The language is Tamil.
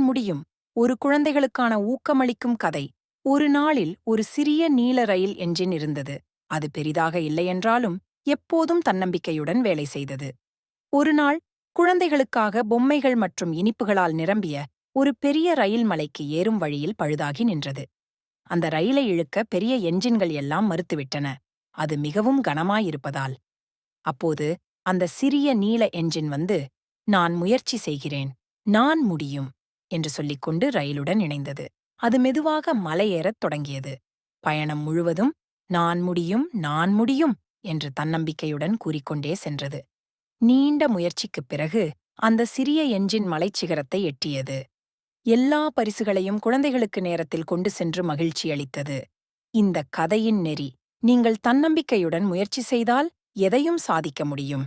முடியும். ஒரு குழந்தைகளுக்கான ஊக்கமளிக்கும் கதை. ஒரு நாளில் ஒரு சிறிய நீல ரயில் என்ஜின் இருந்தது. அது பெரிதாக இல்லையென்றாலும் எப்போதும் தன்னம்பிக்கையுடன் வேலை செய்தது. ஒரு நாள் குழந்தைகளுக்காக பொம்மைகள் மற்றும் இனிப்புகளால் நிரம்பிய ஒரு பெரிய ரயில் மலைக்கு ஏறும் வழியில் பழுதாகி நின்றது. அந்த ரயிலை இழுக்க பெரிய என்ஜின்கள் எல்லாம் மறுத்துவிட்டன. அது மிகவும் கனமாயிருப்பதால். அப்போது அந்த சிறிய நீல என்ஜின் வந்து நான் முயற்சி செய்கிறேன். நான் முடியும். என்று சொல்லிக்கொண்டு ரயிலுடன் இணைந்தது. அது மெதுவாக மலையேறத் தொடங்கியது. பயணம் முழுவதும் நான் முடியும் நான் முடியும் என்று தன்னம்பிக்கையுடன் கூறிக்கொண்டே சென்றது. நீண்ட முயற்சிக்குப் பிறகு அந்த சிறிய எஞ்சின் மலைச்சிகரத்தை எட்டியது. எல்லா பரிசுகளையும் குழந்தைகளுக்கு நேரத்தில் கொண்டு சென்று மகிழ்ச்சியளித்தது இந்த கதையின் நெறி நீங்கள் தன்னம்பிக்கையுடன் முயற்சி செய்தால் எதையும் சாதிக்க முடியும்.